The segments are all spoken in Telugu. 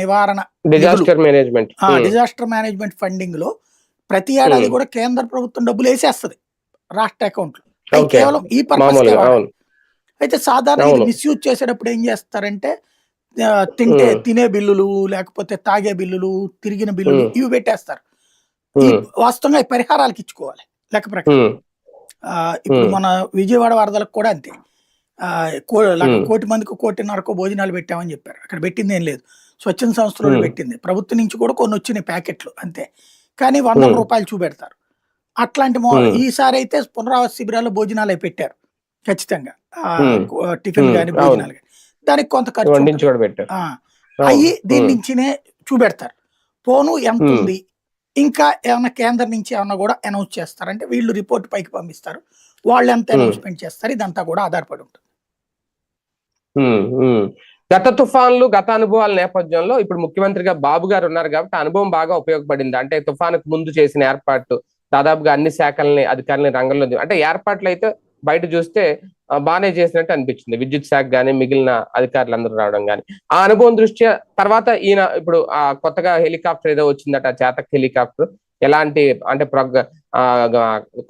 నివారణ డిజాస్టర్ మేనేజ్మెంట్ డిజాస్టర్ మేనేజ్మెంట్ ఫండింగ్లో ప్రతి ఏడాది Hmm. కూడా కేంద్ర ప్రభుత్వం డబ్బులు వేసేస్తది రాష్ట్ర అకౌంట్లో. కేవలం ఈ పర్పస్ అయితే సాధారణ. మిస్యూజ్ చేసేటప్పుడు ఏం చేస్తారంటే తింటే Hmm. తినే బిల్లులు లేకపోతే తాగే బిల్లులు తిరిగిన బిల్లులు Hmm. ఇవి పెట్టేస్తారు వాస్తవంగా ఈ పరిహారాలకు ఇచ్చుకోవాలి లెక్క ప్రకారం ఇప్పుడు. మన విజయవాడ వరదలకు కూడా అంతే. కోటి మందికి కోటిన్నరకు భోజనాలు పెట్టామని చెప్పారు అక్కడ పెట్టింది ఏం లేదు స్వచ్ఛంద సంస్థలు. పెట్టింది ప్రభుత్వం నుంచి కూడా కొన్ని వచ్చినాయి ప్యాకెట్లు అంతే కానీ వందల Hmm. రూపాయలు చూపెడతారు అట్లాంటి మో. ఈసారి అయితే పునరావాస శిబిరాల్లో భోజనాలు అవి పెట్టారు ఖచ్చితంగా టిఫిన్. కానీ. భోజనాలు కానీ దానికి కొంత ఖర్చు. అయ్యి దీని నుంచినే చూపెడతారు పోను ఎంత. ఉంది ఇంకా ఏమైనా కేంద్రం నుంచి ఏమన్నా కూడా అనౌన్స్ చేస్తారు అంటే వీళ్ళు రిపోర్ట్ పైకి పంపిస్తారు వాళ్ళు ఎంత. అనౌన్స్మెంట్ చేస్తారు ఇదంతా కూడా ఆధారపడి ఉంటుంది. గత తుఫాన్లు గత అనుభవాల నేపథ్యంలో ఇప్పుడు ముఖ్యమంత్రిగా బాబు గారు ఉన్నారు కాబట్టి అనుభవం బాగా ఉపయోగపడింది. అంటే తుఫానుకు ముందు చేసిన ఏర్పాటు దాదాపుగా అన్ని శాఖల్ని అధికారులని రంగంలో అంటే ఏర్పాట్లు అయితే బయట చూస్తే బాగానే చేసినట్టు అనిపించింది. విద్యుత్ శాఖ కానీ మిగిలిన అధికారులందరూ రావడం కానీ ఆ అనుభవం దృష్ట్యా తర్వాత ఈయన ఇప్పుడు ఆ కొత్తగా హెలికాప్టర్ ఏదో వచ్చిందట చేతక్ హెలికాప్టర్. ఎలాంటి అంటే ప్రొగ ఆ,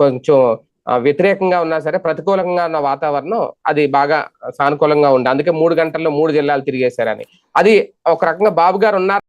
కొంచెం వ్యతిరేకంగా ఉన్నా సరే ప్రతికూలంగా ఉన్న వాతావరణం అది బాగా సానుకూలంగా ఉంది అందుకే మూడు గంటల్లో మూడు జిల్లాలు తిరిగేశారని. అది ఒక రకంగా బాబు గారు ఉన్నారు